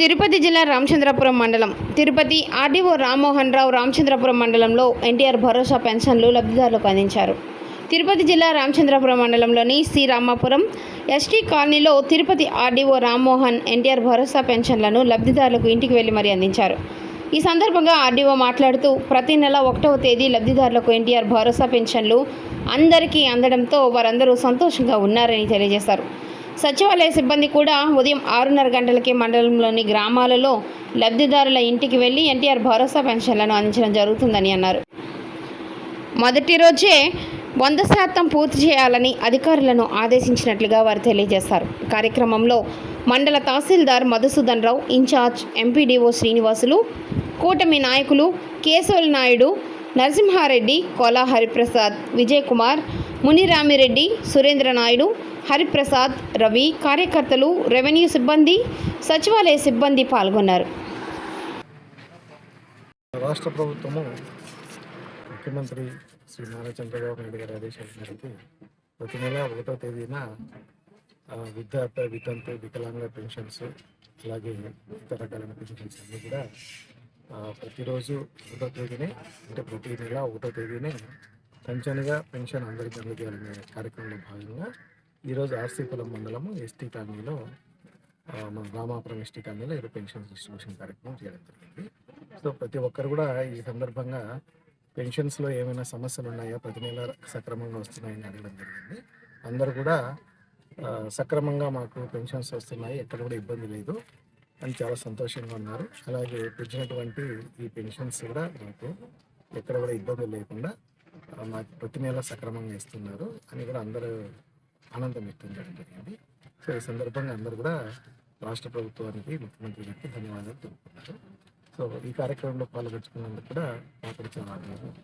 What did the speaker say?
తిరుపతి జిల్లా రామచంద్రపురం మండలం. తిరుపతి ఆర్డీఓ రామ్మోహన్ రావు రామచంద్రపురం మండలంలో ఎన్టీఆర్ భరోసా పెన్షన్లు లబ్ధిదారులకు అందించారు. తిరుపతి జిల్లా రామచంద్రపురం మండలంలోని శ్రీరామాపురం రామాపురం ఎస్టీ కాలనీలో తిరుపతి ఆర్డీఓ రామ్మోహన్ ఎన్టీఆర్ భరోసా పెన్షన్లను లబ్ధిదారులకు ఇంటికి వెళ్ళి మరీ అందించారు. ఈ సందర్భంగా ఆర్డీఓ మాట్లాడుతూ ప్రతి నెల ఒకటవ తేదీ లబ్ధిదారులకు ఎన్టీఆర్ భరోసా పెన్షన్లు అందరికీ అందడంతో వారందరూ సంతోషంగా ఉన్నారని తెలియజేశారు. సచివాలయ సిబ్బంది కూడా ఉదయం ఆరున్నర గంటలకే మండలంలోని గ్రామాలలో లబ్ధిదారుల ఇంటికి వెళ్ళి ఎన్టీఆర్ భరోసా పెన్షన్లను అందించడం జరుగుతుందని అన్నారు. మొదటి రోజే వంద శాతం పూర్తి చేయాలని అధికారులను ఆదేశించినట్లుగా వారు తెలియజేశారు. కార్యక్రమంలో మండల tahsildar Madhusudan Rao in charge MPDO Srinivasulu కూటమి నాయకులు కేశవల్ నాయుడు నరసింహారెడ్డి కోలా హరిప్రసాద్ విజయ్ కుమార్ మునిరామిరెడ్డి సురేంద్ర నాయుడు హరిప్రసాద్ రవి కార్యకర్తలు రెవెన్యూ సిబ్బంది సచివాలయ సిబ్బంది పాల్గొన్నారు. రాష్ట్ర ప్రభుత్వము ముఖ్యమంత్రి శ్రీ నారా చంద్రబాబు నాయుడు గారి ఆదేశాల మేరకు ప్రతి నెల ఒకటో తేదీన విద్యార్థ వృద్ధాప్య వితంతు వికలాంగ పెన్షన్స్ అలాగే ఇతర రకాలైన పెన్షన్స్ అన్నీ కూడా ప్రతిరోజు ఒకటో తేదీనే అంటే ప్రతి నెల ఒకటో తేదీనే పెన్షన్గా పెన్షన్ అందరికీ అందజేయాలనే కార్యక్రమంలో భాగంగా ఈరోజు ఆర్సీపురం మండలము ఎస్టీ కాలనీలో మన రామాపురం ఎస్టీ కాలనీలో ఈరోజు పెన్షన్ డిస్ట్రిబ్యూషన్ కార్యక్రమం చేయడం జరిగింది. సో ప్రతి ఒక్కరు కూడా ఈ సందర్భంగా పెన్షన్స్లో ఏమైనా సమస్యలు ఉన్నాయా ప్రతి నెల సక్రమంగా వస్తున్నాయని అడగడం జరిగింది. అందరూ కూడా సక్రమంగా మాకు పెన్షన్స్ వస్తున్నాయి ఎక్కడ కూడా ఇబ్బంది లేదు అని చాలా సంతోషంగా ఉన్నారు. అలాగే పెంచినటువంటి ఈ పెన్షన్స్ కూడా మాకు ఎక్కడ కూడా ఇబ్బంది లేకుండా నాకు మాకు ప్రతి నెల సక్రమంగా ఇస్తున్నారు అని కూడా అందరూ ఆనందం వ్యక్తం చేయడం జరిగింది. సో ఈ సందర్భంగా అందరూ కూడా రాష్ట్ర ప్రభుత్వానికి ముఖ్యమంత్రి గారికి ధన్యవాదాలు తెలుపుతున్నారు. సో ఈ కార్యక్రమంలో పాల్గొచ్చుకున్నందుకు కూడా నాకు చాలా ఆనందం.